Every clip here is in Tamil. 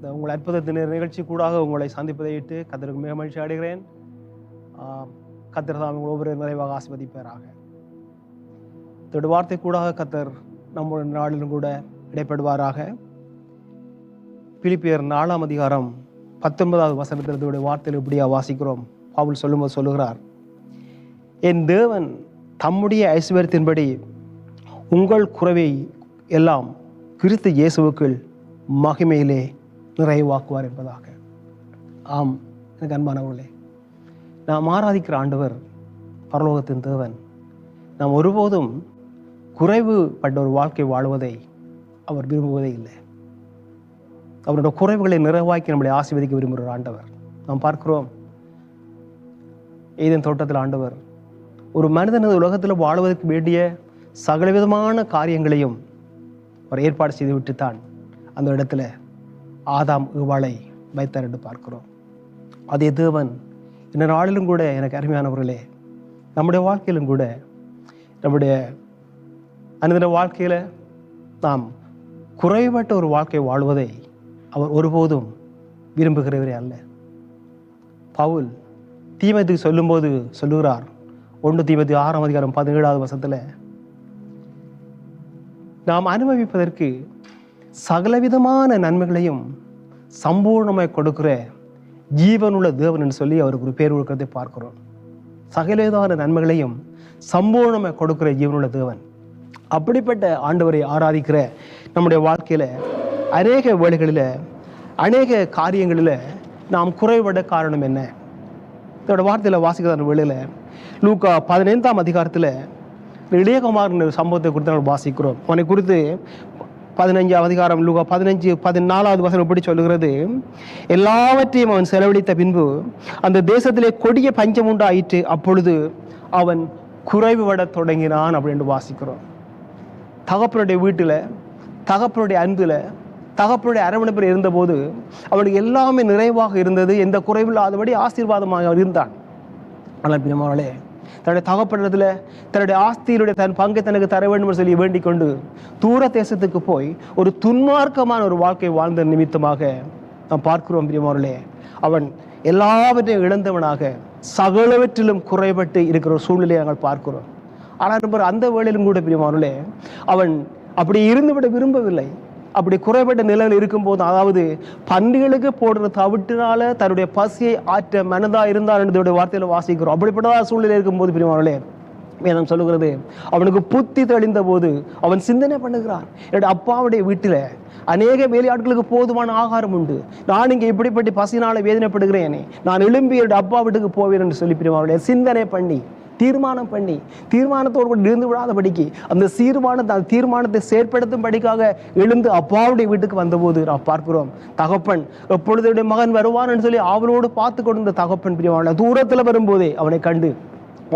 இந்த உங்கள் அற்புதத்தினர் நிகழ்ச்சி கூடாக உங்களை சந்திப்பதை இட்டு கத்தருக்கு மிக மகிழ்ச்சி அடைகிறேன். கத்தர் தான் உங்கள் ஒவ்வொரு நிறைவாக ஆசிர்வதிப்பாராக. திரு வார்த்தை கூடாக கத்தர் நம்முடைய நாளிலும் கூட இடைப்படுவாராக. பிலிப்பியர் நாலாம் அதிகாரம் பத்தொன்பதாவது வசனத்தினுடைய வார்த்தையில் இப்படியா வாசிக்கிறோம். பவுல் சொல்லும்போது சொல்லுகிறார் என் தேவன் தம்முடைய ஐஸ்வர்யத்தின்படி உங்கள் குறைவை எல்லாம் கிறிஸ்து இயேசுவுக்குள் மகிமையிலே நிறைவாக்குவார் என்பதாக. ஆம் எனக்கு அன்பானவர்களே நாம் ஆராதிக்கிற ஆண்டவர் பரலோகத்தின் தேவன். நாம் ஒருபோதும் குறைவுபட்ட ஒரு வாழ்க்கை வாழ்வதை அவர் விரும்புவதே இல்லை. அவருடைய குறைவுகளை நிறைவாக்கி நம்மளை ஆசீர்வதிக்க விரும்புகிற ஆண்டவர். நாம் பார்க்கிறோம் ஏதேன் தோட்டத்தில் ஆண்டவர் ஒரு மனிதனது உலகத்தில் வாழ்வதற்கு வேண்டிய சகலவிதமான காரியங்களையும் அவர் ஏற்பாடு செய்து விட்டுத்தான் அந்த இடத்துல ஆதாம் இவாளை வைத்தார் என்று பார்க்கிறோம். அதே தேவன் இந்த நாளிலும் கூட எனக்கு அருமையானவர்களே நம்முடைய வாழ்க்கையிலும் கூட நம்முடைய அனுதின வாழ்க்கையில் நாம் குறைபட்ட ஒரு வாழ்க்கை வாழ்வதை அவர் ஒருபோதும் விரும்புகிறவரே அல்ல. பவுல் தீமத்துக்கு சொல்லும்போது சொல்லுகிறார் ஒன்று தீமத்து ஆறாம் அதிகாரம் பதினேழாவது வருஷத்தில் நாம் அனுபவிப்பதற்கு சகலவிதமான நன்மைகளையும் சம்பூர்ணமாய் கொடுக்குற ஜீவனுள்ள தேவன் என்று சொல்லி அவருக்கு ஒரு பேர் கொடுக்கிறதை பார்க்கிறோம். சகலவிதமான நன்மைகளையும் சம்பூர்ணமாய் கொடுக்கிற ஜீவனுள்ள தேவன். அப்படிப்பட்ட ஆண்டவரை ஆராதிக்கிற நம்முடைய வாழ்க்கையில் அநேக வேலைகளில் அநேக காரியங்களில் நாம் குறைவிட காரணம் என்ன? இதோட வார்த்தையில் வாசிக்கிற வேளையில் லூக்கா பதினைந்தாம் அதிகாரத்தில் இளையகுமார் சம்பவத்தை குறித்து நம்ம வாசிக்கிறோம். அவனை குறித்து பதினஞ்சாம் அதிகாரம் லூகா பதினஞ்சு பதினாலாவது வசனம் எப்படி சொல்லுகிறது? எல்லாவற்றையும் அவன் செலவழித்த பின்பு அந்த தேசத்திலே கொடிய பஞ்சம் உண்டாயிற்று. அப்பொழுது அவன் குறைவு விட தொடங்கினான் அப்படின்னு வாசிக்கிறோம். தகப்பனுடைய வீட்டில் தகப்பனுடைய அன்பில் தகப்பனுடைய அரவணைப்பில் இருந்தபோது அவனுக்கு எல்லாமே நிறைவாக இருந்தது. எந்த குறைவில்லாதபடி ஆசீர்வாதமாக இருந்தான். ஆனால் பின்னமாவளே தன்னுடைய தகப்பனத்தில் தன்னுடைய ஆஸ்தியிலுடைய தன் பங்கை தனக்கு தர வேண்டும் சொல்லி வேண்டிக் கொண்டு தூர தேசத்துக்கு போய் ஒரு துன்மார்க்கமான ஒரு வாழ்க்கை வாழ்ந்த நிமித்தமாக நாம் பார்க்கிறோம் பிரியமாவர்களே அவன் எல்லாவற்றையும் இழந்தவனாக சகலவற்றிலும் குறைபட்டு இருக்கிற ஒரு சூழ்நிலையை நாங்கள் பார்க்கிறோம். ஆனால் அந்த வேளையிலும் கூட பிரியமானே அவன் அப்படி இருந்துவிட விரும்பவில்லை. அப்படி குறைபட்ட நிலையில் இருக்கும்போது அதாவது பன்றிகளுக்கு போடுற தவிட்டினால தன்னுடைய பசியை ஆற்ற மனதா இருந்தார் என்றுடைய வார்த்தையில வாசிக்கிறோம். அப்படிப்பட்டதா சூழ்நிலை இருக்கும்போது பிரியமானே வேதம் சொல்லுகிறது அவனுக்கு புத்தி தெளிந்த போது அவன் சிந்தனை பண்ணுகிறான். என்னுடைய அப்பாவுடைய வீட்டில் அநேக வேலையாட்களுக்கு போதுமான ஆகாரம் உண்டு. நான் இங்கே இப்படிப்பட்ட பசினால வேதனைப்படுகிறேனே நான் எழும்பி என்னுடைய அப்பா வீட்டுக்கு போவேன் என்று சொல்லி பிரிவாவுடைய சிந்தனை பண்ணி தீர்மானம் பண்ணி தீர்மானத்தோடு கூட இருந்து விடாதபடிக்கு அந்த சீர்மானத்தை அந்த தீர்மானத்தை செயற்படுத்தும் படிக்காக எழுந்து அப்பாவுடைய வீட்டுக்கு வந்தபோது நான் பார்க்கிறோம் தகப்பன் எப்பொழுது மகன் வருவான் சொல்லி அவளோடு பார்த்து கொண்டிருந்த தகப்பன் பிரிவான தூரத்தில் வரும்போதே அவனை கண்டு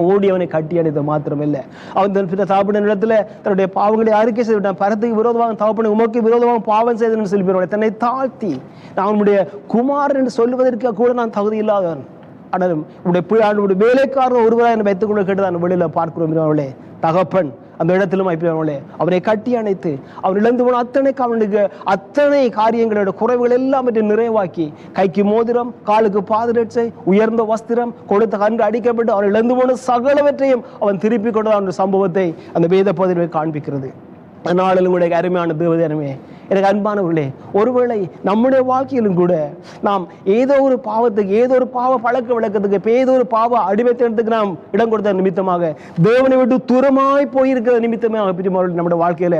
ஓடி அவனை கட்டி அடைத்த மாத்திரமில்லை. அவன் தன் தகப்பன நிலத்துல தன்னுடைய பாவங்களை அறிக்கை செய்து விட்டான். பரத்துக்கு விரோதமாக தகப்பனை உமக்கு விரோதமாக பாவம் செய்தன்னு சொல்லி தன்னை தாழ்த்தி நான் அவனுடைய குமாரன் என்று சொல்லுவதற்கு கூட நான் தகுதி இல்லாதவன். ஆனாலும் உடைய வேலைக்காரன் ஒருவராக என்னை வைத்துக் கொள்ள கேட்டு நான் வெளியில் பார்க்கிறோம். அவளே தகப்பன் அந்த இடத்திலும் அவளே அவனை கட்டி அணைத்து அவன் இழந்து போன அத்தனை அவனுக்கு அத்தனை காரியங்களோட குறைவுகள் எல்லாம் நிறைவாக்கி கைக்கு மோதிரம் காலுக்கு பாதரட்சை உயர்ந்த வஸ்திரம் கொடுத்த கண்டு அடிக்கப்பட்டு அவன் இழந்து போன சகலவற்றையும் அவன் திருப்பி கொண்டு அவனுடைய சம்பவத்தை அந்த வேத பகுதியை காண்பிக்கிறது. நாளிலும் கூட அருமையான தேவதனமே எனக்கு அன்பானவர்களே ஒருவேளை நம்முடைய வாழ்க்கையிலும் கூட நாம் ஏதோ ஒரு பாவத்துக்கு ஏதோ ஒரு பாவ பழக்க விளக்கத்துக்கு ஏதோ ஒரு பாவ அடிமைத்தனத்துக்கு நாம் இடம் கொடுத்த நிமித்தமாக தேவனை விட்டு தூரமாய் போயிருக்கிற நிமித்தமாக பிரிமாவர்கள் நம்முடைய வாழ்க்கையில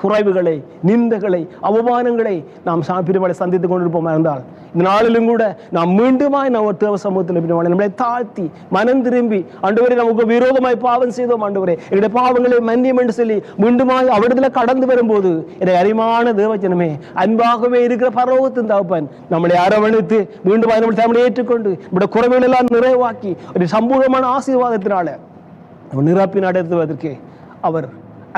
குறைவுகளை நிந்தைகளை அவமானங்களை நாம் பிரிவாளை சந்தித்துக் கொண்டிருப்போமா இருந்தால் இந்த நாளிலும் கூட நாம் மீண்டுமாய் நாம் ஒரு தேவ சமூகத்தில் பிரிவாளை நம்மளை தாழ்த்தி மனம் திரும்பி ஆண்டவரை நமக்கு விரோதமாய் பாவம் செய்தோம் ஆண்டவரே. எங்களுடைய பாவங்களை மன்னியம் என்று சொல்லி மீண்டுமாய் அவிடத்துல கடந்து வரும்போது என்னை அறிமான தேவஜனமே அன்பாகவே இருக்கிற பரவத்தின் தகப்பன் நம்மளை அரவணைத்து மீண்டுமாய் நம்மளை தமிழை ஏற்றுக்கொண்டு நம்முடைய குறைவுகள் எல்லாம் நிறைவாக்கி ஒரு சம்பூர்ணமான ஆசீர்வாதத்தினால நம்ம நிராப்பி நடத்துவதற்கு அவர்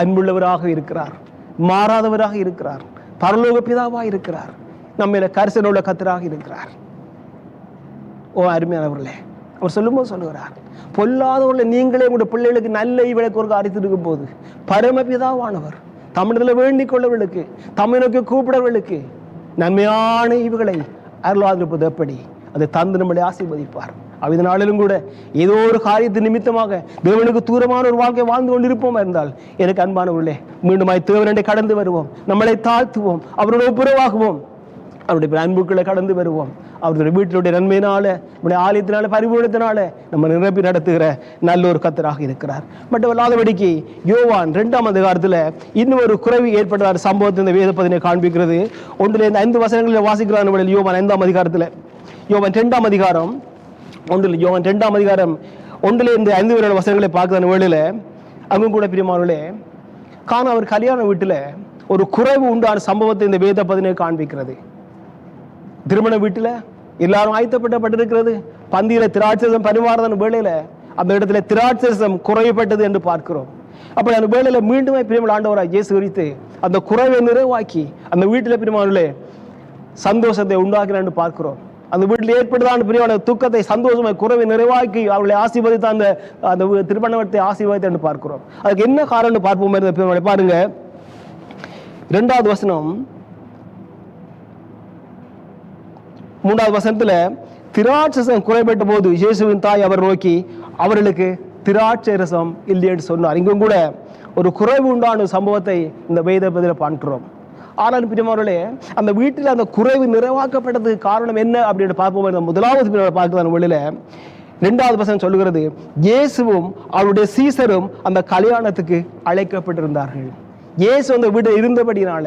அன்புள்ளவராக இருக்கிறார். மாறாதவராக இருக்கிறார். பரலோக பிதாவாக இருக்கிறார். நம்மள கரிசனுள்ள கத்தராக இருக்கிறார். ஓ அருமையானவர்களே அவர் சொல்லும்போது சொல்லுகிறார். பொல்லாதவர்களை நீங்களே உங்களுடைய பிள்ளைகளுக்கு நல்ல இவளுக்கு ஒரு அறித்திருக்கும் போது பரமபிதாவானவர் தமிழத்தில் வேண்டிக் கொள்ளவர்களுக்கு தமிழுக்கு கூப்பிடவர்களுக்கு நன்மையான இவுகளை அருளாதிருப்பது எப்படி அதை தந்து நம்மளை ஆசீர்வதிப்பார். அவ்வித நாளிலும் கூட ஏதோ ஒரு காரியத்து நிமித்தமாக தேவனுக்கு தூரமான ஒரு வாழ்க்கை வாழ்ந்து கொண்டிருப்போம் இருந்தால் எனக்கு அன்பானவர்களே மீண்டுமாய் தேவனண்டை கடந்து வருவோம். நம்மளை தாழ்த்துவோம். அவருடைய ஒப்புரவாகுவோம் அவருடைய அன்புக்களை கடந்து வருவோம். அவருடைய வீட்டிலுடைய நன்மையினால நம்முடைய ஆலயத்தினால பரிபூரணத்தினால நம்ம நிரப்பி நடத்துகிற நல்ல ஒரு கத்தராக இருக்கிறார். மட்டுமல்லாதபடிக்கு யோவான் ரெண்டாம் அதிகாரத்தில் இன்னும் ஒரு குறைவு ஏற்பட்ட சம்பவத்தை இந்த வேத காண்பிக்கிறது. ஒன்றில் இந்த ஐந்து வசனங்களில் வாசிக்கிறார் யோவான் ஐந்தாம் அதிகாரத்தில். யோவான் ரெண்டாம் அதிகாரம் ஒன்றில் யோகன் ரெண்டாம் அதிகாரம் ஒன்றில் இந்த ஐந்து பேரோட வசனங்களை பார்க்குற வேளையில் அங்கும் கூட பிரியமானவர்களே காண அவர் கல்யாண வீட்டில் ஒரு குறைவு உண்டான சம்பவத்தை இந்த வேத பதினை காண்பிக்கிறது. திருமண வீட்டில் எல்லாரும் ஆயத்தப்பட்டப்பட்டிருக்கிறது. பந்தியில திராட்சரசம் பரிமாறதன் வேளையில அந்த இடத்துல திராட்சரசம் குறைப்பட்டது என்று பார்க்கிறோம். அப்படி அந்த வேளையில மீண்டுமே பிரியமல் ஆண்டவராக இயேசு குறித்து அந்த குறைவை நிறைவாக்கி அந்த வீட்டில் பிரியமானே சந்தோஷத்தை உண்டாக்கினான்னு பார்க்கிறோம். அந்த வீட்டில் ஏற்படுதான் பிரியமான துக்கத்தை சந்தோஷமாக குறைவை நிறைவாக்கி அவர்களை ஆசீர்வதித்த அந்த அந்த வீ- திருமணத்தை ஆசீர்வதித்து பார்க்கிறோம். அதுக்கு என்ன காரணம்னு பார்ப்போம் பிரியமானே, பாருங்க. இரண்டாவது வசனம். மூன்றாவது வசனத்தில் திராட்சசம் குறைபட்ட போது இயேசுவின் தாய் அவர் நோக்கி அவர்களுக்கு திராட்சை ரசம் இல்லைன்னு சொன்னார். இங்கும் கூட ஒரு குறைவு உண்டான சம்பவத்தை இந்த வேத பதில பார்க்கிறோம். ஆனால் பிரியமானவர்களே அந்த வீட்டில் அந்த குறைவு நிறைவாக்கப்பட்டதுக்கு காரணம் என்ன அப்படின்னு பார்ப்போம். முதலாவது பார்க்கலாம் வெளியில ரெண்டாவது பசங்க சொல்லுகிறது இயேசுவும் அவருடைய சீசரும் அந்த கல்யாணத்துக்கு அழைக்கப்பட்டிருந்தார்கள். இயேசு அந்த வீட்டில் இருந்தபடினால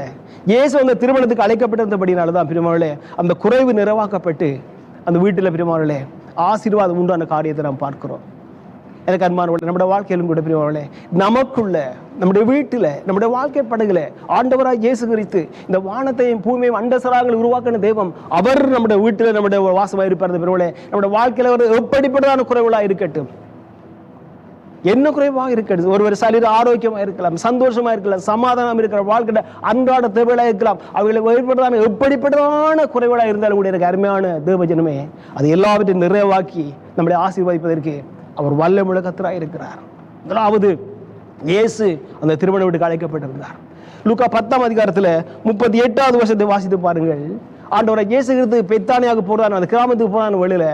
இயேசு அந்த திருமணத்துக்கு அழைக்கப்பட்டிருந்தபடினால தான் பிரிமாவளே அந்த குறைவு நிறைவாக்கப்பட்டு அந்த வீட்டில் பிரிமாவளே ஆசீர்வாதம் உண்டான காரியத்தை நாம் பார்க்கிறோம். எனக்கு அன்பானவர்களே நம்முடைய வாழ்க்கையிலும் கூட பிரிவாளே நமக்குள்ள நம்முடைய வீட்டில் நம்முடைய வாழ்க்கை படகுல ஆண்டவராக இயேசு குறித்து இந்த வானத்தையும் பூமியையும் அண்டசராங்களை உருவாக்கின தெய்வம் அவர் நம்முடைய வீட்டில் நம்முடைய வாசமாக இருப்பார் பிரிவாளே நம்முடைய வாழ்க்கையில் அவர் எப்படிப்பட்டதான குறைவுகளாக இருக்கட்டும். என்ன குறைவாக இருக்கிறது ஒருவர் சரீர ஆரோக்கியமாக இருக்கலாம் சந்தோஷமா இருக்கலாம் சமாதானம் இருக்கிற வாழ்க்கையில அன்றாட தேவைகளாக இருக்கலாம். அவர்களை ஏற்படுத்தான எப்படிப்பட்டதான குறைவுகளாக இருந்தாலும் கூட எனக்கு அருமையான தேவஜனமே அது எல்லாவற்றையும் நிறைவாக்கி நம்மளை ஆசீர்வதிப்பதற்கு அவர் வல்ல கத்தராக இருக்கிறார். முதலாவது இயேசு அந்த திருமண வீட்டுக்கு அழைக்கப்பட்டிருந்தார் லூக்கா பத்தாம் அதிகாரத்தில் முப்பத்தி எட்டாவது வருஷத்தை வாசித்து பாருங்கள். ஆண்டவரை இயேசு கிறிஸ்து பெத்தானியாக போகிறான் அந்த கிராமத்துக்கு போறான் வெளியில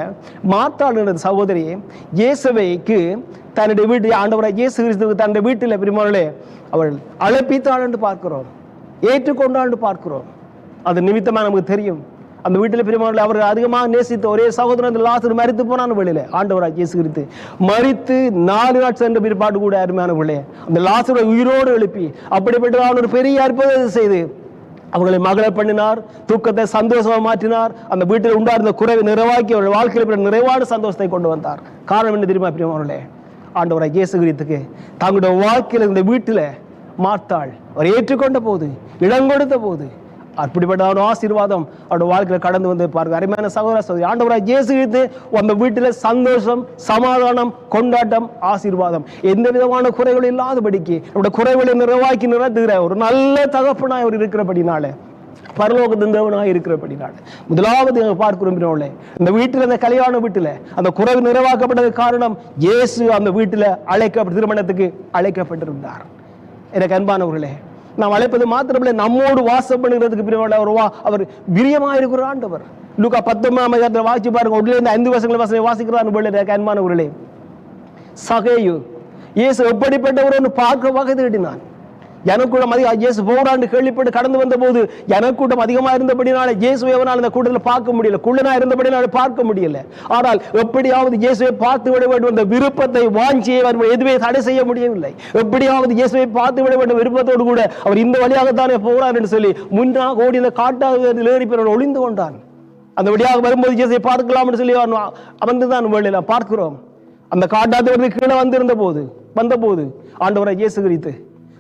மாத்தாள் சகோதரி இயேசுவைக்கு தன்னுடைய வீட்டு ஆண்டவரை இயேசு கிறிஸ்துவுக்கு தன்னுடைய வீட்டில் பெருமாளே அவள் அழைப்பித்தாள் என்று பார்க்கிறோம் ஏற்றுக்கொண்டாள் பார்க்கிறோம். அது நிமித்தமாக நமக்கு தெரியும். அந்த வீட்டில் பெருமாள் அவர்கள் அதிகமாக நேசித்த ஒரே சகோதரன் அந்த லாசர் மறித்து போனான் வெளியில. ஆண்டவராக இயேசு கிறிஸ்து மறித்து நாலு நாள் சென்ற பிற்பாடு கூட அருமையான பிள்ளை அந்த லாசரை உயிரோடு எழுப்பி அப்படிப்பட்டதான ஒரு பெரிய அற்புதத்தை செய்து அவர்களை மகள பண்ணினார் தூக்கத்தை சந்தோஷமாக மாற்றினார் அந்த வீட்டில் உண்டாயிருந்த குறைவை நிறைவாக்கி அவர்கள் வாழ்க்கையில் நிறைவான சந்தோஷத்தை கொண்டு வந்தார். காரணம் என்ன தெரியுமா பிரியமானே ஆண்டவராக இயேசு கிறித்துக்கு தங்களுடைய வாழ்க்கையில் இந்த வீட்டில் மாத்தாள் அவர் ஏற்றுக்கொண்ட போது இடம் கொடுத்த போது அப்படிப்பட்ட ஒரு ஆசீர்வாதம் அவருடைய வாழ்க்கையில் கடந்து வந்து பாருங்க. அருமையான சகோதர சகோதரி ஆண்டவராக இயேசு கிறிஸ்து அந்த வீட்டில் சந்தோஷம் சமாதானம் கொண்டாட்டம் ஆசீர்வாதம். எந்த விதமான குறைகள் இல்லாதபடிக்கு நம்முடைய குறைகளை நிறைவாக்கி நிறுத்துகிற ஒரு நல்ல தகப்பனாய் அவர் இருக்கிறபடினால பரலோகத்தின் தேவனாக இருக்கிறபடினால. முதலாவது நாங்கள் பார்க்கிறோம் இந்த வீட்டில் அந்த கல்யாண வீட்டில் அந்த குறைவு நிறைவாக்கப்பட்டதுக்கு காரணம் இயேசு அந்த வீட்டில் அழைக்க திருமணத்துக்கு அழைக்கப்பட்டிருந்தார். எனக்கு அன்பானவர்களே நாம் அழைப்பது மாத்திரமில்லை நம்மோடு வாசம் பண்ணுகிறதுக்கு பிரிவாள ஒரு வா அவர் பிரியமாக இருக்கிற ஆண்டவர். லூக்கா பத்தொன்பதாம் அதிகாரத்தில் வாசிச்சு பாருங்க உடனே இந்த ஐந்து வருஷங்கள் வாசனை வாசிக்கிறார் போல அன்பானவர்களே சகையு இயேசு எப்படிப்பட்டவர் ஒன்று பார்க்க வகை தேடினான். ஜனக்கூடம் அதிகம் இயேசு போராண்டு கேள்விப்பட்டு கடந்து வந்த போது ஜனக்கூட்டம் அதிகமாக இருந்தபடினால இயேசுவை அவனால் அந்த கூட்டத்தில் பார்க்க முடியல. குள்ளனா இருந்தபடினால பார்க்க முடியல. ஆனால் எப்படியாவது இயேசுவை பார்த்து விட வேண்டும் அந்த விருப்பத்தை வாஞ்சியை அவர் எதுவே தடை செய்ய முடியவில்லை. எப்படியாவது இயேசுவை பார்த்து விட வேண்டும் விருப்பத்தோடு கூட அவர் இந்த வழியாகத்தானே போகிறார் என்று சொல்லி முன்னாக ஓடி இந்த காட்டாக ஏறி பிறர் ஒளிந்து கொண்டான். அந்த வழியாக வரும்போது இயேசுவை பார்க்கலாம் என்று சொல்லி அவன் அமர்ந்து தான் வேளையில பார்க்கிறோம். அந்த காட்டாத்து கீழே வந்திருந்த போது வந்தபோது ஆண்டவரை இயேசு குறித்து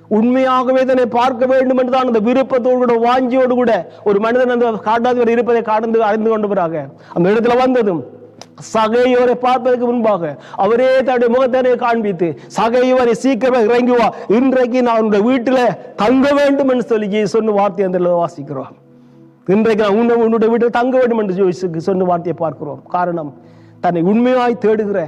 உண்மையாகவே தன்னை பார்க்க வேண்டும் என்றுதான் அந்த விருப்பத்தோடு கூட வாஞ்சியோடு கூட ஒரு மனிதன் அந்த காட்டாதவர் இருப்பதை கடந்து அறிந்து கொண்டு பிறாக அந்த இடத்துல வந்ததும் சகையோரை பார்ப்பதற்கு முன்பாக அவரே தன்னுடைய முகத்தை காண்பித்து சகையோரை சீக்கிரமாக இறங்கி வா. இன்றைக்கு நான் உன்னுடைய வீட்டுல தங்க வேண்டும் என்று சொல்லி சொன்ன வார்த்தை அந்த வாசிக்கிறோம். இன்றைக்கு நான் உன்னை உன்னுடைய வீட்டில் தங்க வேண்டும் என்று சொன்ன வார்த்தையை பார்க்கிறோம். காரணம் தன்னை உண்மையாய் தேடுகிற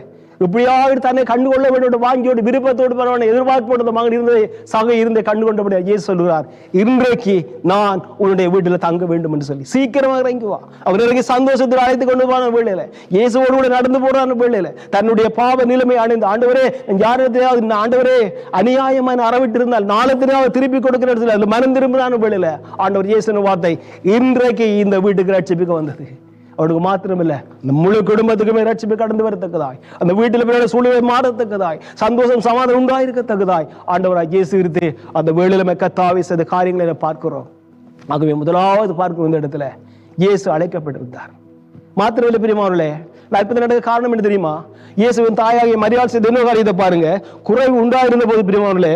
இப்படியாவது தன்னை கண்டு கொள்ள வேண்டும் வாங்கியோடு விருப்பத்தோடு பரவான எதிர்பார்ப்போடு மகன் இருந்ததை சக இருந்த கண்டு கொண்டபடியா இயேசு சொல்கிறார் இன்றைக்கு நான் உன்னுடைய வீட்டில் தங்க வேண்டும் என்று சொல்லி. சீக்கிரமாக இறங்கி வா. அவர் இறங்கி சந்தோஷத்தில் அழைத்து கொண்டு போன வேளையில. இயேசுவோடு கூட நடந்து போறான வேளையில. தன்னுடைய பாவ நிலைமை அடைந்து ஆண்டவரே யாரிடத்திலாவது இந்த ஆண்டவரே அநியாயமான அறவிட்டு இருந்தால் நாளத்தினாவது திருப்பி கொடுக்கிற இடத்துல அந்த மனம் திரும்பினான வேளையில. ஆண்டவர் இயேசுன வார்த்தை இன்றைக்கு இந்த வீட்டுக்கு ரட்சிப்புக்கு வந்தது. அவனுக்கு மாத்திரமில்ல இந்த முழு குடும்பத்துக்குமே ரட்சிப்பு கடந்து வரத்தக்கதாய். அந்த வீட்டில் பிறகு சூழ்நிலை மாறத்தக்கதாய். சந்தோஷம் சமாதானம் உண்டாயிருக்கத்தக்கதாய். ஆண்டவராய் இயேசு இருத்து அந்த வேளில கத்தாவி செய்த காரியங்களை பார்க்கிறோம். ஆகவே முதலாவது பார்க்கிறோம் இந்த இடத்துல இயேசு அழைக்கப்பட்டிருந்தார். மாத்திரமில்லை பிரியமாவர்களே நான் இப்ப நடக்க காரணம் என்ன தெரியுமா? இயேசுவின் தாயாகிய மரியாதை செய்த இன்னொரு காரியத்தை பாருங்க. குறைவு உண்டாயிருந்த போது பிரியமாவர்களே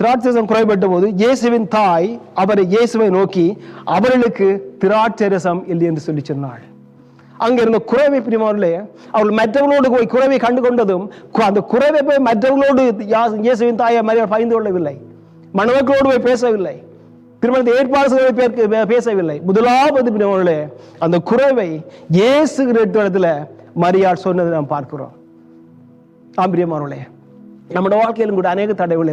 திராட்சரசம் குறைபட்ட போது இயேசுவின் தாய் அவரை இயேசுவை நோக்கி அவர்களுக்கு திராட்சரசம் இல்லை என்று சொல்லி சொன்னாள். அங்க இருந்த குறைவை பிரிமாவிலே அவள் மற்றவர்களோடு போய் குறைவை கண்டு கொண்டதும் அந்த குறைவை போய் மற்றவர்களோடு இயேசுவின் தாயை மரியாதை பகிர்ந்து கொள்ளவில்லை. மணவர்களோடு போய் பேசவில்லை. திருமணத்தை ஏற்பாடு பேசவில்லை. முதலாவது பிரிமாவிலே அந்த குறைவை இயேசு இடத்துல மரியாள் சொன்னதை நாம் பார்க்கிறோம். ஆம்பிரியமானவர்களே நம்முடைய வாழ்க்கையிலும் கூட அநேக தடைகள்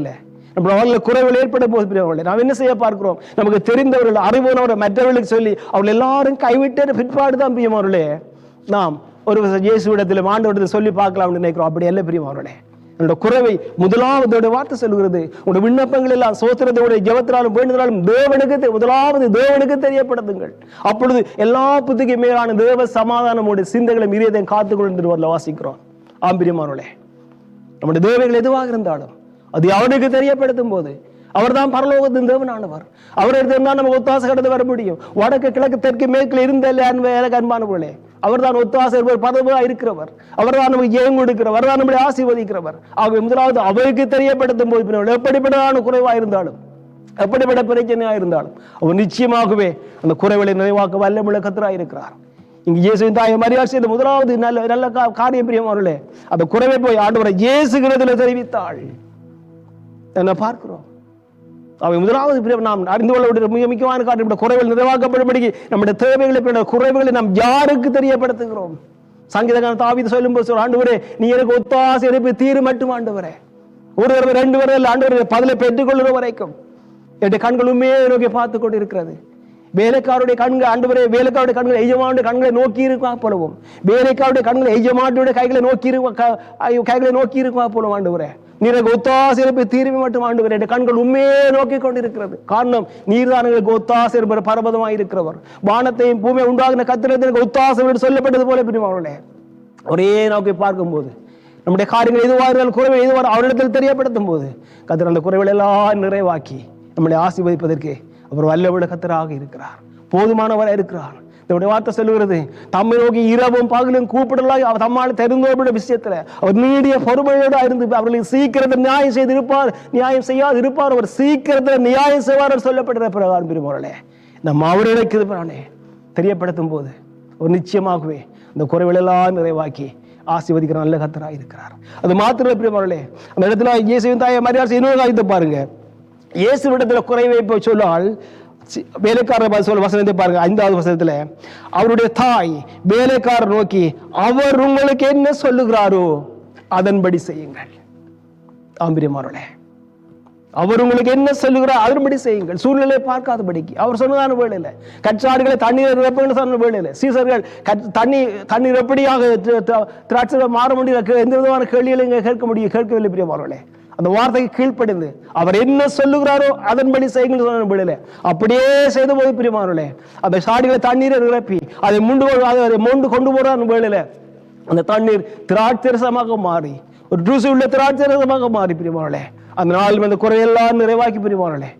இல்லை வாழ்க்கையில் ஏற்பட போது பிரியமானவர்களே நாம் என்ன செய்ய பார்க்கிறோம்? நமக்கு தெரிந்தவர்கள் அறிவுனவரை மற்றவர்களுக்கு சொல்லி அவர்கள் எல்லாரும் கைவிட்டு பிற்பாடு தான் பிரியமானவர்களே நாம் ஒரு இயேசுவிடத்தில் ஆண்டவரிடத்தில் சொல்லி பார்க்கலாம்னு நினைக்கிறோம். அப்படி அல்ல பிரியமானவர்களே என்னோட குறைவை முதலாவதோட வார்த்தை சொல்கிறது உங்களோட விண்ணப்பங்கள் எல்லாம் சோத்திரத்தோட ஜெபத்தினாலும் வேண்டுதலாலும் தேவனுக்கு முதலாவது தேவனுக்கு தெரியப்படுத்துங்கள். அப்பொழுது எல்லா புத்திக்கு மேலான தேவ சமாதானமோட சிந்தைகளை மீறியதை காத்துக்கொண்டு வரல வாசிக்கிறோம். ஆம்பிரியமானவர்களே நம்முடைய தேவைகள் எதுவாக இருந்தாலும் அது அவனுக்கு தெரியப்படுத்தும் போது அவர்தான் பரலோகத்தின் தேவனானவர். அவர் இருந்தால் நம்ம ஒத்தாசை கடந்து வர முடியும். வடக்கு கிழக்கு தெற்கு மேற்கில் இருந்த எனக்கு அன்பானவர்களே அவர்தான் ஒத்தாசை இருப்பவர் பதவியா இருக்கிறவர். அவர்தான் நமக்கு ஏன் கொடுக்கிறவர். தான் நம்மளை ஆசீர்வதிக்கிறவர். ஆகவே முதலாவது அவருக்கு தெரியப்படுத்தும் போது பின்னர் எப்படிப்பட்டதான குறைவா இருந்தாலும் எப்படிப்பட்ட பிரச்சனையாக இருந்தாலும் அவர் நிச்சயமாகவே அந்த குறைகளை நிறைவாக்க வல்லமுள்ள கத்தராக இருக்கிறார். இங்க இயேசுவின் தாயை மரியாதை செய்த முதலாவது நல்ல நல்ல கா- காரியம் பிரியமானவர்களே அந்த குறைவை போய் ஆண்டவரை இயேசுகிறதுல தெரிவித்தாள். என்ன பார்க்கிறோம்? அவை முதலாவது நாம் அறிந்து கொள்ள மிக முக்கியமான காரியம். நம்முடைய குறைவில் நிறைவாக்கப்படும்படி நம்முடைய தேவைகளை குறைவுகளை நாம் யாருக்கு தெரியப்படுத்துகிறோம்? சங்கீதக்கான தாவித சொல்லும்போது சொல்ற ஆண்டவரே நீ எனக்கு ஒத்தாசை எடுப்பு தீரு மட்டும் ஆண்டவரே. ஒரு தடவை ரெண்டு வரை ஆண்டவரே பதிலை பெற்றுக்கொள்கிற வரைக்கும். என்னுடைய கண்களுமே நோக்கி பார்த்து கொண்டு இருக்கிறது வேலைக்காருடைய கண்கள் ஆண்டவரே வேலைக்காருடைய கண்கள் எஜமானுடைய கண்களை நோக்கி இருக்கா போலவும். வேலைக்காருடைய கண்கள் எஜமானுடைய கைகளை நோக்கி இருக்க கைகளை நோக்கி இருக்கா போலவும் ஆண்டவரே. நீரக்கு ஒத்தாசை தீர்வு மட்டும் ஆண்டு என் கண்கள் உண்மையே நோக்கி கொண்டிருக்கிறது. காரணம் நீர்தான் எங்களுக்கு ஒத்தாசை இருப்பவர் பரபதமாக இருக்கிறவர் வானத்தையும் பூமியை உண்டாகின கத்திரத்திற்கு ஒத்தாசை என்று சொல்லப்பட்டது போல பிரிவாங்களே ஒரே நோக்கி பார்க்கும்போது நம்முடைய காரியங்கள் எதுவாக இருந்தாலும் குறைவு எதுவாக அவரிடத்தில் தெரியப்படுத்தும் போது கத்திர அந்த குறைவுகள் எல்லாம் நிறைவாக்கி நம்மளை ஆசிர்வதிப்பதற்கு அவர் வல்லவிட கத்தராக இருக்கிறார். போதுமானவராக இருக்கிறார். இதனுடைய வார்த்தை சொல்லுகிறது. தம்மை நோக்கி இரவும் பகலும் கூப்பிடலாம் அவர் தம்மால் தெரிந்தோட விஷயத்துல. அவர் நீடிய பொறுமையோடு இருந்து அவர்களுக்கு சீக்கிரத்தில் நியாயம் செய்து இருப்பார் நியாயம் செய்யாது இருப்பார் அவர் சீக்கிரத்தில் நியாயம் செய்வார் என்று சொல்லப்படுற பிரகாரம் பெருமாளே நம்ம அவர்களுக்கு பிரானே தெரியப்படுத்தும் போது ஒரு நிச்சயமாகவே அந்த குறைவுகளெல்லாம் நிறைவாக்கி ஆசிர்வதிக்கிற நல்ல கத்தராக இருக்கிறார். அது மாத்திரம் பிரியமானே அந்த இடத்துல இயேசுவின் தாயை மரியாதை இன்னொரு காரியத்தை பாருங்க. இயேசு இடத்துல குறைவை போய் சொல்லால் வேலைக்காரர் சொல்ல வசனத்தை பாருங்க ஐந்தாவது வசனத்தில். அவருடைய தாய் வேலைக்காரர் நோக்கி அவர் உங்களுக்கு என்ன சொல்லுகிறாரோ அதன்படி செய்யுங்கள். ஆம்பிரியமானே அவர் உங்களுக்கு என்ன சொல்லுகிறார் அதன்படி செய்யுங்கள். சூழ்நிலையை பார்க்காதபடிக்கு. அவர் சொன்னதான வேலையில கற்றாடுகளை தண்ணீர் நிரப்புங்கன்னு சொன்ன வேலையில சீசர்கள் தண்ணி தண்ணீர் எப்படியாக திராட்சை மாற முடியும் எந்த விதமான கேள்விகளை இங்க கேட்க முடியும் கேட்கவில்லை பிரியமானவர்களே. அந்த வார்த்தைக்கு கீழ்ப்படிந்து அவர் என்ன சொல்லுகிறாரோ அதன்படி செய்யுங்கள் சொன்ன அப்படியே செய்து போது பிரியமானவர்களே அந்த சாடிகளை தண்ணீரை நிரப்பி அதை முண்டு அதை மொண்டு கொண்டு போறான் வேலையில அந்த தண்ணீர் திராட்சரசமாக மாறி ஒரு ருசி உள்ள திராட்சரசமாக மாறி பிரிமாறலே அந்த நாள் அந்த குறையெல்லாம் நிறைவாக்கி பிரிமாறலே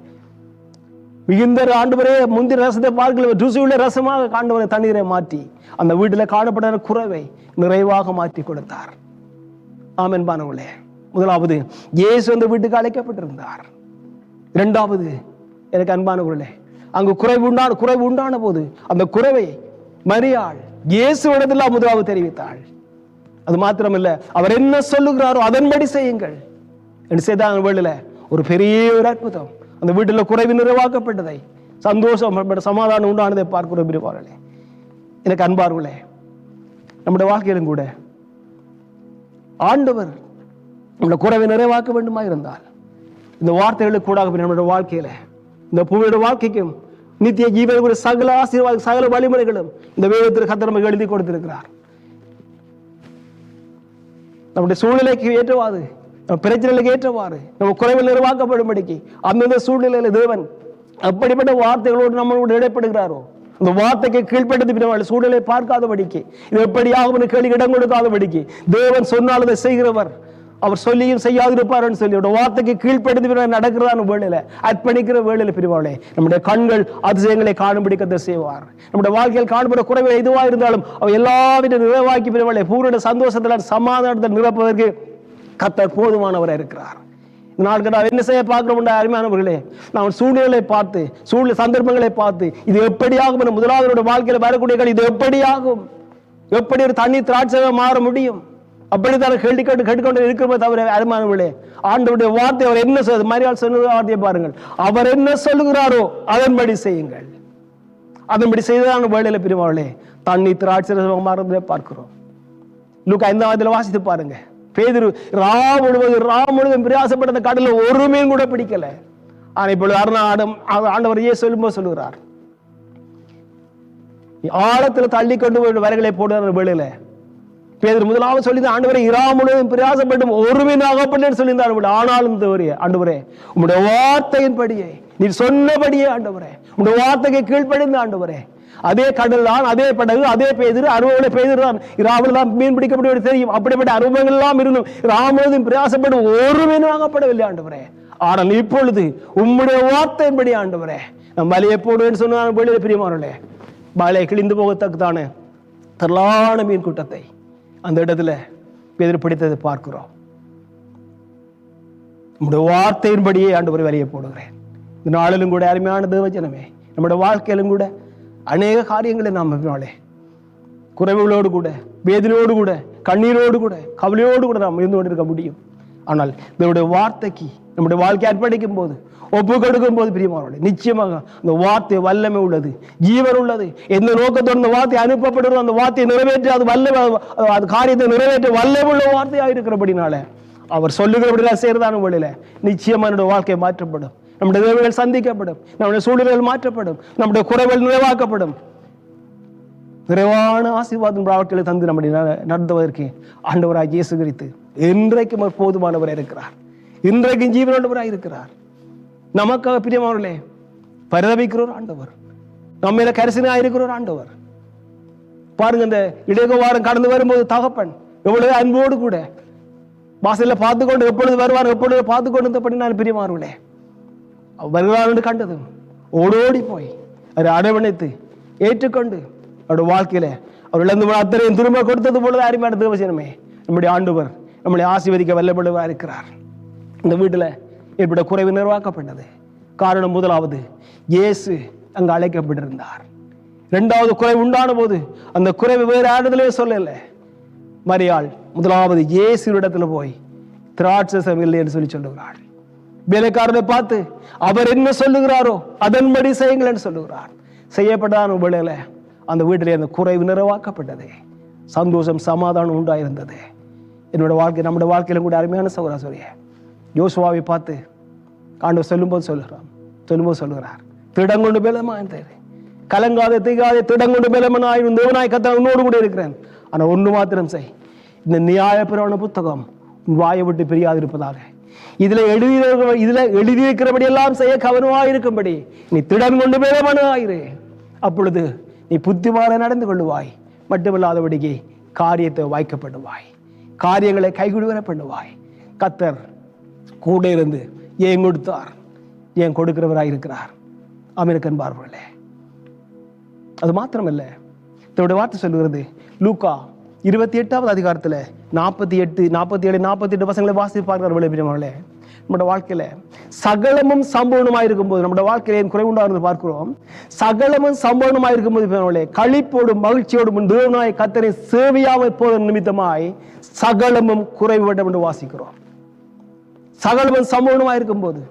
மிகுந்த ஆண்டவரே முந்தின ரசத்தை பார்க்கல ருசி உள்ள ரசமாக காண்டவரை தண்ணீரை மாற்றி அந்த வீட்டில் காணப்பட்ட குறைவை நிறைவாக மாற்றி கொடுத்தார். ஆமென் முதலாவது இயேசு அந்த வீட்டுக்கு அழைக்கப்பட்டிருந்தார். இரண்டாவது எனக்கு அன்பானவர்களே அங்கு குறைவு உண்டான குறைவு உண்டான போது அந்த குறைவை மரியாள் இயேசுவிடத்தில் முதலாவது தெரிவித்தாள். அது மாத்திரமல்ல அவர் என்ன சொல்லுகிறாரோ அதன்படி செய்யுங்கள். என்று செய்தாங்க வீட்டில் ஒரு பெரிய ஒரு அற்புதம் அந்த வீட்டில் குறைவு நிறைவாக்கப்பட்டதை சந்தோஷம் சமாதானம் உண்டானதை பார்க்க பிரிவார்களே எனக்கு அன்பார்களே நம்முடைய வாழ்க்கையிலும் கூட ஆண்டவர் நம்முடைய குறைவை நிறைவாக்க வேண்டுமா இருந்தால் இந்த வார்த்தைகளுக்கு கூட நம்மளுடைய வாழ்க்கையில இந்த பூமியோட வாழ்க்கைக்கும் நித்திய ஜீவனுடைய சகல ஆசீர்வாத சகல வழிமுறைகளும் இந்த வேதத்திற்கு கத்தர் எழுதி கொடுத்திருக்கிறார். நம்முடைய சூழ்நிலைக்கு ஏற்றவாறு நம்ம பிரச்சனைகளுக்கு ஏற்றவாறு நம்ம குறைவில் நிர்வாகப்படும்படிக்கு அந்தந்த சூழ்நிலையில தேவன் அப்படிப்பட்ட வார்த்தைகளோடு நம்மளோடு இடைப்படுகிறாரோ அந்த வார்த்தைக்கு கீழ்ப்பட்டது பின்னால் சூழ்நிலை பார்க்காதபடிக்கு இது எப்படியாகும் கேள்வி இடம் கொடுக்காதபடிக்கு தேவன் சொன்னால் அதை செய்கிறவர். அவர் சொல்லியும் செய்யாதிருப்பார்னு சொல்லி அவருடைய வார்த்தைக்கு கீழ்ப்படுத்தி நடக்கிறதான வேலையில அர்ப்பணிக்கிற வேலையில பிரிவாளே நம்முடைய கண்கள் அதிசயங்களை காணும்படி கத்த செய்வார். நம்முடைய வாழ்க்கையில் காணப்பட குறைவு எதுவாக இருந்தாலும் அவர் எல்லாவித நிறைவாக்கி பிரிவாளே பூரண சந்தோஷத்தில் சமாதானத்தை நிரப்புவதற்கு கத்தர் போதுமானவராக இருக்கிறார். இந்த நாட்கள் என்ன செய்ய பார்க்கிறோம் அருமையானவர்களே? நாம் சூழ்நிலை பார்த்து சூழ்நிலை சந்தர்ப்பங்களை பார்த்து இது எப்படியாகும் என முதலாவதோட வாழ்க்கையில் வரக்கூடிய இது எப்படியாகும்? எப்படி ஒரு தண்ணி திராட்சை மாற முடியும்? அப்படித்தான் கேள்வி கேட்டு கேட்டுக்கொண்டு இருக்கிறோமே தவிர அருமானவர்களே ஆண்டவருடைய வார்த்தை அவர் என்ன சொல்றது மரியாதை சொன்னது வார்த்தையை பாருங்கள். அவர் என்ன சொல்லுகிறாரோ அதன்படி செய்யுங்கள். அதன்படி செய்ததான வேலையில பிரிவாளே தண்ணி திராட்சை பார்க்கிறோம். லூக்கா இந்த அதில் வாசித்து பாருங்க. பேதுரு ரா முழுவது ரா முழுவதும் பிரயாசப்பட்ட கடலில் ஒரு மீன் கூட பிடிக்கல. ஆனா இப்பொழுது அருணாடம் ஆண்டவர் ஏன் சொல்லும்போது சொல்லுகிறார். ஆழத்துல தள்ளி கொண்டு போய் வரைகளை போடுற வேலையில பேதர் முதலாவது சொல்லி ஆண்டவரை இரா முழுவதும் பிரயாசப்பட்டும் ஒரு மீன் சொல்லியிருந்தார் ஆனாலும் தவறிய ஆண்டவரே உங்களுடைய வார்த்தையின்படியே நீ சொன்னபடியே ஆண்டவரே உங்களுடைய வார்த்தைக்கு கீழ்ப்படிந்த ஆண்டவரே. அதே கடல் தான் அதே படகு அதே பேதிரு அருவோட பேதிரு தான். இராவில் தான் மீன் பிடிக்கப்பட்டு தெரியும். அப்படிப்பட்ட அருவங்கள் எல்லாம் இருந்தும் ராமதும் பிரயாசப்படும் ஒரு மீன் வாங்கப்படவில்லை ஆண்டவரே. ஆனால் இப்பொழுது உம்முடைய வார்த்தையின்படி ஆண்டவரே நம் வலையை போடுவேன்னு சொன்ன வெளியில் பிரியமானே வலையை கிழிந்து போகத்தக்கதான திரளான மீன் கூட்டத்தை அந்த இடத்துல பேர் பிடித்ததை பார்க்கிறோம். நம்முடைய வார்த்தையின்படியே ஆண்டு ஒரு வேலையை போடுகிறேன். இந்த நாளிலும் கூட அருமையான தேவஜனமே நம்முடைய வாழ்க்கையிலும் கூட அநேக காரியங்களை நாம் நாளே குறைவுகளோடு கூட வேதனையோடு கூட கண்ணீரோடு கூட கவலையோடு கூட நாம் இருந்து கொண்டிருக்க முடியும். ஆனால் இதனுடைய வார்த்தைக்கு நம்முடைய வாழ்க்கை அர்ப்பணிக்கும் போது ஒப்பு கொடுக்கும் போது பிரியமானோட நிச்சயமாக அந்த வார்த்தை வல்லமை உள்ளது ஜீவன் உள்ளது. எந்த நோக்கத்தோடு அந்த வார்த்தை அனுப்பப்படுறதோ அந்த வார்த்தையை நிறைவேற்ற அது வல்லமை அது காரியத்தை நிறைவேற்ற வல்லமை உள்ள வார்த்தையாக இருக்கிறபடினால அவர் சொல்லுகிறபடியெல்லாம் செய்யறதான வழியில நிச்சயமா என்னுடைய வாழ்க்கை மாற்றப்படும். நம்முடைய தேவைகள் சந்திக்கப்படும் நம்முடைய சூழ்நிலைகள் மாற்றப்படும் நம்முடைய குறைகள் நிறைவாக்கப்படும். நிறைவான ஆசீர்வாதம் வாழ்க்கையில் தந்து நம்முடைய நடந்துவதற்கு நடத்துவதற்கு ஆண்டவராக இயேசு கிறிஸ்து. இன்றைக்கும் அவர் போதுமானவராக இருக்கிறார். இன்றைக்கும் ஜீவனோடவராக இருக்கிறார். நமக்காக பிரியமானவர்களே பரிதவிக்கிற ஒரு ஆண்டவர். நம்ம மேல கரிசனையாக இருக்கிற ஒரு ஆண்டவர். பாருங்க இந்த இடையக வாரம் கடந்து வரும்போது தகப்பன் எவ்வளவு அன்போடு கூட வாசலில் பார்த்து கொண்டு எப்பொழுது வருவார் எப்பொழுது பார்த்து கொண்டு இருந்தபடி நான் பிரியமானவர்களே வருகிறார் என்று கண்டதும் ஓடோடி போய் அதை அரவணைத்து ஏற்றுக்கொண்டு அவருடைய வாழ்க்கையில அவர் இழந்து போன அத்தனையும் திரும்ப கொடுத்தது போலதான் அருமையான தேவசனமே நம்முடைய ஆண்டவர் நம்மளை ஆசீர்வதிக்க வல்லப்படுவா இருக்கிறார். இந்த வீட்டுல ஏற்பட்ட குறைவு நிர்வாக்கப்பட்டது காரணம் முதலாவது இயேசு அங்கு அழைக்கப்பட்டிருந்தார். ரெண்டாவது குறைவு உண்டான போது அந்த குறைவு வேறு ஆடுதலே சொல்லல. மரியாள் முதலாவது இயேசு இடத்துல போய் திராட்சசம் இல்லை என்று சொல்லி சொல்லுகிறாள். வேலைக்காரனை பார்த்து அவர் என்ன சொல்லுகிறாரோ அதன்படி செய்யுங்கள் என்று சொல்லுகிறார். செய்யப்பட்டதான வேளையில அந்த வீட்டிலே அந்த குறைவு நிறைவாக்கப்பட்டது சந்தோஷம் சமாதானம் உண்டாயிருந்தது. என்னோட வாழ்க்கை நம்முடைய வாழ்க்கையில கூட அருமையான சகோதரே யோசுவாவை பார்த்து ஆண்டவர் சொல்லும்போது சொல்லுகிறான் சொல்லும்போது சொல்லுகிறார். திடங்கொண்டு பலமாய் கலங்காத திகாத திடங்கொண்டு பலமனாய் தேவனாய் கத்த உன்னோடு கூட இருக்கிறேன். ஆனா ஒன்று மாத்திரம் செய். இந்த நியாய பிரவண புத்தகம் உன் வாயை விட்டு பிரியாதிருப்பதாக. இதுல எழுதி இதுல எழுதியிருக்கிறபடி எல்லாம் செய்ய கவனமாக இருக்கும்படி நீ திடன் கொண்டு பலமனாயிரு. அப்பொழுது நீ புத்திமான நடந்து கொள்ளுவாய். மட்டுமல்லாதபடிக்கு காரியத்தை வாய்க்கப்படுவாய். காரியங்களை கைகூடுவர பண்ணுவாய். கத்தர் கூட இருந்து ஏன் கொடுத்தார்? ஏன் கொடுக்கிறவராய் இருக்கிறார்? அமெரிக்கன் பார்வர்களே அது மாத்திரமல்ல. தன்னுடைய வார்த்தை சொல்லுகிறது. லூக்கா இருபத்தி எட்டாவது அதிகாரத்துல நாற்பத்தி எட்டு நாற்பத்தி ஏழு நாற்பத்தி எட்டு பசங்களை வாசிப்பார்கள் விளைவிடமாங்களே நம்மளோட வாழ்க்கையில சகலமும் சம்பூர்ணமாக இருக்கும்போது நம்மளோட வாழ்க்கையில குறைவுண்டாக பார்க்கிறோம்? சகலமும் சம்பூர்ணமாக இருக்கும்போது கழிப்போடும் களிப்போடும் மகிழ்ச்சியோடும் தேவனாய் கத்தனை சேவையாமல் போவதன் நிமித்தமாய் சகலமும் குறைவிடம் என்று வாசிக்கிறோம். சகலமும் சம்பூர்ணமாக இருக்கும்போது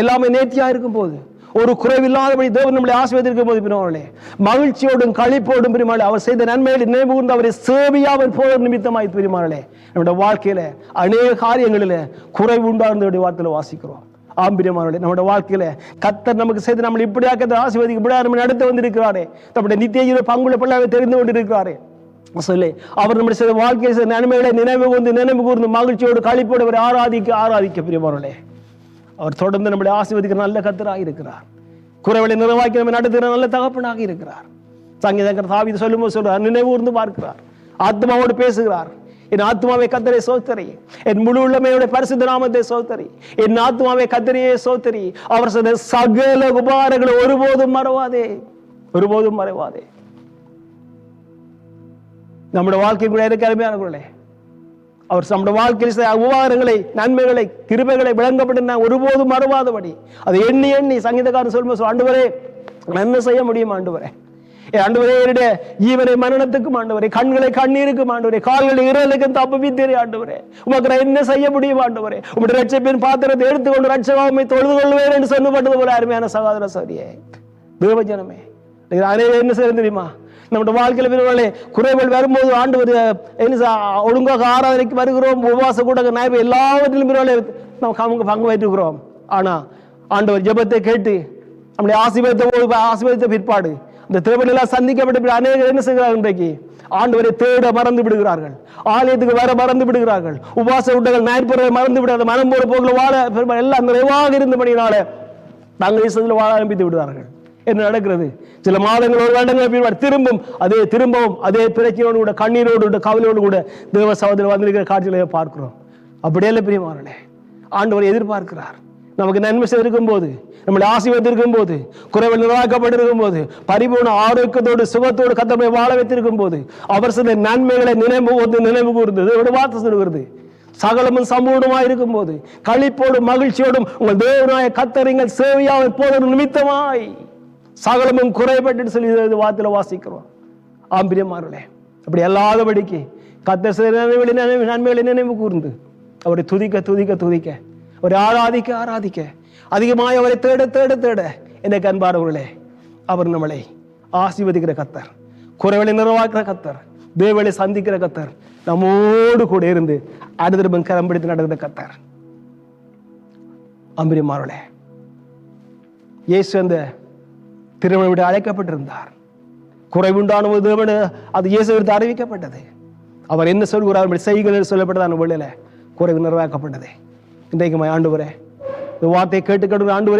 எல்லாமே நேர்த்தியா இருக்கும்போது ஒரு குறைவில்லாதபடி தேவன் நம்மளை ஆசிர்வதிக்கும் போது பிரிமாவளே மகிழ்ச்சியோடும் களிப்போடும் பிரிமாளே அவர் செய்த நன்மைகளை நினைவு கூர்ந்து அவரை சேவையாமல் போகிற நிமித்தமாய் பிரிமாளே நம்முடைய வாழ்க்கையில அநேக காரியங்களில குறைவு உண்டார்ந்தோடைய வார்த்தையில் வாசிக்கிறோம். ஆம்பிரியமானவர்களே நம்முடைய வாழ்க்கையில கத்தர் நமக்கு செய்து நம்மளை இப்படியா கத்தர் இப்படியாக நம்ம நடத்த வந்திருக்கிறாரே நம்முடைய நித்திய பங்குள்ள பிள்ளைவை தெரிந்து கொண்டிருக்கிறாரே. சொல்லி அவர் நம்முடைய செய்த வாழ்க்கையில் சில நன்மைகளை நினைவு கூர்ந்து நினைவு கூர்ந்து மகிழ்ச்சியோடு கழிப்போடு அவரை ஆராதிக்க ஆராதிக்க பிரியமானவர்களே. அவர் தொடர்ந்து நம்முடைய ஆசீர்வதிக்கிற நல்ல கத்தராக இருக்கிறார் குறைவலை நிறைவாக்கி நம்ம நடத்துகிற நல்ல தகப்பனாக இருக்கிறார் சங்கீதங்கர் தாவீது சொல்லும்போது சொல்றார் நினைவூர்ந்து பார்க்கிறார். ஆத்மாவோடு பேசுகிறார். என் ஆத்மாவை கத்தரை சோத்தரி என் முழு உள்ளமையோட பரிசுத்த நாமத்தை சோத்தரி என் ஆத்மாவை கத்தரையே சோத்தரி அவர் சொன்ன சகல உபாரங்களை ஒருபோதும் மறவாதே. ஒருபோதும் மறவாதே. நம்முடைய வாழ்க்கை கூட இருக்க அருமையான அவர் நம்முடைய வாழ்க்கையில் செய்த உபகாரங்களை நன்மைகளை கிருபைகளை விளங்கப்பட்டு நான் ஒருபோதும் மறவாதபடி அதை எண்ணி எண்ணி சங்கீதக்காரன் சொல்லும் ஆண்டுவரே நன்மை செய்ய முடியும் ஆண்டுவரே? ஏ ஆண்டவரே என்னுடைய ஈவனை மரணத்துக்கும் ஆண்டவரே கண்களை கண்ணீருக்கும் ஆண்டவரே கால்களை இரலுக்கும் தப்புவித்தேரே ஆண்டவரே. உமக்கு நான் என்ன செய்ய முடியும் ஆண்டவரே? உங்களுடைய ரட்சப்பின் பாத்திரத்தை எடுத்துக்கொண்டு ரட்சகாமை தொழுது கொள்வேன் என்று சொல்லப்பட்டது போல அருமையான சகோதர சோரியே தேவஜனமே அனைவரும் என்ன செய்ய தெரியுமா? நம்முடைய வாழ்க்கையில் பிறகு குறைகள் வரும்போது ஆண்டு ஒரு என்ன ஒழுங்காக ஆராதனைக்கு வருகிறோம் உபவாச கூட நாய் எல்லாவற்றிலும் பிறகு நம்ம பங்கு பங்கு வைத்துக்கிறோம் ஆனா ஆண்டவர் ஜெபத்தை கேட்டு நம்முடைய ஆசீர்வாதத்தை ஆசீர்வாதத்தை பிற்பாடு இந்த திருவண்ணெல்லாம் சந்திக்கப்பட்ட அநேகர் என்ன செய்கிறார்கள் இன்றைக்கு? ஆண்டவரை தேட மறந்து விடுகிறார்கள். ஆலயத்துக்கு வர மறந்து விடுகிறார்கள். உபாச விட்டங்கள் ஞாயிற்றுப்பறவை மறந்து விடாத மனம் போற போக்கில் வாழ பெரும்பாலும் எல்லாம் நிறைவாக இருந்தபடினால தங்கள் இசையில் வாழ ஆரம்பித்து விடுவார்கள். என்ன நடக்கிறது? சில மாதங்கள் ஒரு வருடங்கள் திரும்பும் அதே திரும்பவும் அதே பிரச்சனையோடு கூட கண்ணீரோடு கூட கவலையோடு கூட தேவ சகோதரர் வந்திருக்கிற காட்சிகளை பார்க்கிறோம். அப்படியே இல்லை பிரியமானே ஆண்டவர் எதிர்பார்க்கிறார். நமக்கு நன்மை செய்திருக்கும் போது நம்மளை ஆசீர்வதிருக்கும் போது குறைவில் நிர்வாகப்பட்டிருக்கும் போது பரிபூர்ண ஆரோக்கியத்தோடு சுகத்தோடு கத்தமை வாழ வைத்திருக்கும் போது அவர் சில நன்மைகளை நினைவு வந்து நினைவு கூர்ந்தது. ஒரு வார்த்தை சொல்கிறது சகலமும் சம்பூர்ணமாக இருக்கும் போது களிப்போடும் மகிழ்ச்சியோடும் உங்கள் தேவனாய கத்தறிங்கள் சேவையாக போதும் நிமித்தமாய். சகலமும் குறைபட்டு சொல்லி இது வார்த்தையில வாசிக்கிறோம். ஆம்பிரியமார்களே அப்படி அல்லாதபடிக்கு கத்த செய்த நினைவுகளை நினைவு நன்மைகளை நினைவு கூர்ந்து அவரை துதிக்க துதிக்க துதிக்க அவரை ஆராதிக்க ஆராதிக்க அதிகமாக அவரை தேட தேட தேட என்னை கண்பாடவர்களே அவர் நம்மளை ஆசீர்வதிக்கிற கத்தர் குறைகளை நிர்வாகிக்கிற கத்தர் தேவலை சந்திக்கிற கத்தர் நம்மோடு கூட இருந்து அடுத்த கரம்பிடித்து நடக்கிற கத்தர். அம்பிரிமார்களே இயேசு அந்த திருமணம் விட அழைக்கப்பட்டிருந்தார். குறைவுண்டான தேவன் அது இயேசுவிற்கு அறிவிக்கப்பட்டது. அவர் என்ன சொல்கிறார் அப்படி செய்கள் அந்த வெளியில குறைவு நிறைவாக்கப்பட்டது இன்றைக்கு ஆண்டு இந்த வார்த்தையை கேட்டுக்கொண்டு ஆண்டு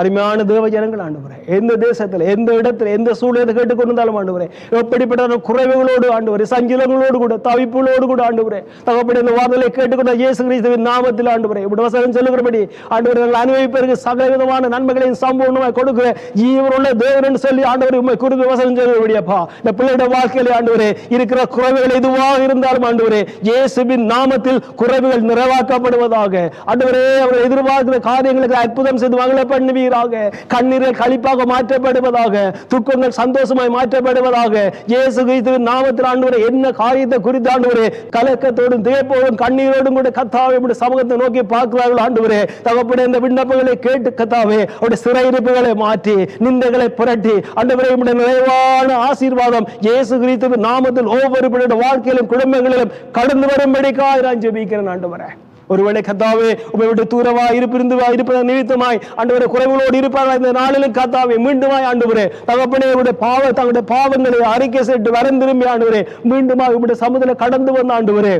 அருமையான தேவ ஜனங்கள் ஆண்டவரே. எந்த தேசத்தில் எந்த இடத்துல எந்த சூழலை கேட்டுக்கொண்டிருந்தாலும் ஆண்டவரே எப்படிப்பட்ட குறைவுகளோடு ஆண்டவரே சஞ்சலங்களோடு கூட தவிப்புகளோடு கூட ஆண்டவரே தகப்படி அந்த வார்த்தைகளை கேட்டுக்கொண்ட இயேசு கிறிஸ்துவின் நாமத்தில் ஆண்டவரே இப்படி வசனம் சொல்லுகிறபடி ஆண்டவர் நாங்கள் அனுபவிப்பதற்கு சகல விதமான நன்மைகளையும் சம்பவமாக கொடுக்கிற ஜீவனுள்ள தேவன் சொல்லி ஆண்டவர் உண்மை குறித்து வசனம் சொல்லுகிறபடியப்பா. இந்த பிள்ளையோட வாழ்க்கையில ஆண்டவரே இருக்கிற குறைவுகள் எதுவாக இருந்தாலும் ஆண்டவரே இயேசுவின் நாமத்தில் குறைவுகள் நிறைவாக்கப்படுவதாக. ஆண்டவரே அவர் எதிர்பார்க்கிற காரியங்களுக்கு அற்புதம் செய்து மகள பண்ணுவீராக கண்ணீர்கள் கழிப்பாக மாற்றப்படுவதாக துக்கங்கள் சந்தோஷமாய் மாற்றப்படுவதாக இயேசு கிறிஸ்து நாமத்தில் ஆண்டு என்ன காரியத்தை குறித்து ஆண்டு கலக்கத்தோடும் திகைப்போடும் கண்ணீரோடும் கூட கத்தாவே இப்படி சமூகத்தை நோக்கி பார்க்கிறார்கள் ஆண்டு தகப்பட இந்த விண்ணப்பங்களை கேட்டு கத்தாவே அவருடைய சிறையிருப்புகளை மாற்றி நிந்தைகளை புரட்டி ஆண்டவரே உம்முடைய நிறைவான ஆசீர்வாதம் இயேசு கிறிஸ்து நாமத்தில் ஒவ்வொரு வாழ்க்கையிலும் குடும்பங்களிலும் கடந்து வரும்படிக்காக நான் ஜெபிக்கிறேன் ஆண்டவரே. ஒருவேளை கத்தாவே உமை விட்டு தூரவா இருப்பிருந்து இருப்பதன் நிமித்தமாய் ஆண்டவரே குறைவுகளோடு இருப்பார்கள் இந்த நாளிலும் கத்தாவே மீண்டுமாய் ஆண்டவரே தகப்பனே உடைய பாவ தங்களுடைய பாவங்களை அறிக்கை செய்து வரம் திரும்பி ஆண்டவரே மீண்டுமாய் உங்களுடைய சமுதிரம் கடந்து வந்த ஆண்டவரே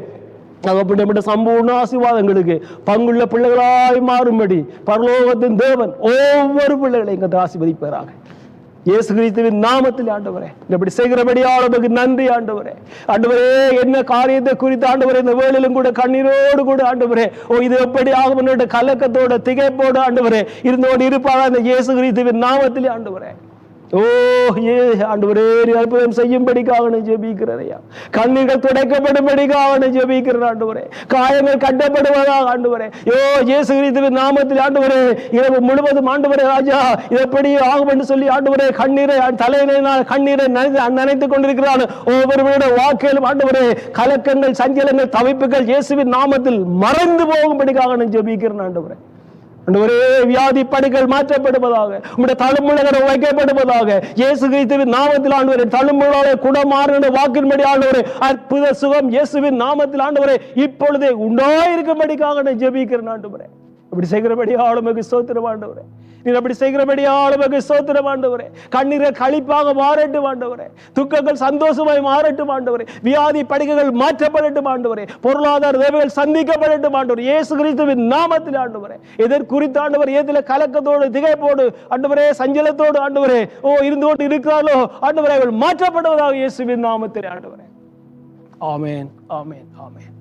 தகப்பட்ட சம்பூர்ண ஆசீர்வாதங்களுக்கு பங்குள்ள பிள்ளைகளாய் மாறும்படி பரலோகத்தின் தேவன் ஒவ்வொரு பிள்ளைகளையும் கத்த இயேசு கிறிஸ்துவின் நாமத்தில் ஆண்டவரே. இப்படி செய்கிறபடியால் உமக்கு நன்றி ஆண்டவரே. ஆண்டவரே என்ன காரியத்தை குறித்து ஆண்டவரே இந்த வேலையிலும் கூட கண்ணீரோடு கூட ஆண்டவரே. ஓ இது எப்படி ஆகும் கலக்கத்தோட திகைப்போடு ஆண்டவரே இருந்தோடு இருப்பாக அந்த இயேசு கிறிஸ்துவின் நாமத்தில் ஆண்டவரே. ஓ ஏ ஆண்டவரே நீ அற்புதம் செய்யும்படிக்காக நான் ஜெபிக்கிறேன் ஐயா. கண்ணீர்கள் துடைக்கப்படும்படிக்காக ஜெபிக்கிறேன் ஆண்டவரே. காயங்கள் கட்டப்படுவதாக ஆண்டவரே. யோ இயேசு கிறிஸ்துவின் நாமத்தில் ஆண்டவரே இரவு முழுவதும் ஆண்டவரே ராஜா இது எப்படி ஆகும் என்று சொல்லி ஆண்டவரே கண்ணீரை தலையினை கண்ணீரை நினைத்து நனைத்துக் கொண்டிருக்கிறான். ஒவ்வொருவருடைய வாக்கிலும் ஆண்டவரே கலக்கங்கள் சஞ்சலங்கள் தவிப்புகள் இயேசுவின் நாமத்தில் மறைந்து போகும்படிக்காக நான் ஜெபிக்கிறேன் ஆண்டவரே. ஒரே வியாதி படுகள் மாற்றப்படுவதாக உங்களுடைய தழும்புலகரம் வைக்கப்படுவதாக இயேசு கிறிஸ்துவின் நாமத்தில் ஆண்டவரே தழுமுழாலே குணமாறுகிற வாக்கின்படி ஆண்டவரே அற்புத சுகம் இயேசுவின் நாமத்தில் ஆண்டவரே இப்பொழுதே உண்டாயிருக்கும்படிக்காக நான் ஜெபிக்கிறேன் ஆண்டவரே. அப்படி செய்கிறபடி ஆளுமைக்கு சோத்திரம் ஆண்டவரே. நீ அப்படி செய்கிறபடி ஆளுமைக்கு சோத்திரம் ஆண்டவரே. கண்ணீரை கழிப்பாக மாறட்டும் ஆண்டவரே. துக்கங்கள் சந்தோஷமாய் மாறட்டும் ஆண்டவரே. வியாதி படுகைகள் மாற்றப்படட்டும் ஆண்டவரே. பொருளாதார தேவைகள் சந்திக்கப்படட்டும் ஆண்டவர். இயேசு கிறிஸ்துவின் நாமத்தில் ஆண்டவரே. எதற்குறித்து ஆண்டவர் ஏதில் கலக்கத்தோடு திகைப்போடு ஆண்டவரே சஞ்சலத்தோடு ஆண்டவரே ஓ இருந்து கொண்டு இருக்கிறாரோ ஆண்டவரே அவள் மாற்றப்படுவதாக இயேசுவின் நாமத்தில் ஆண்டவரே. ஆமேன் ஆமேன் ஆமேன்.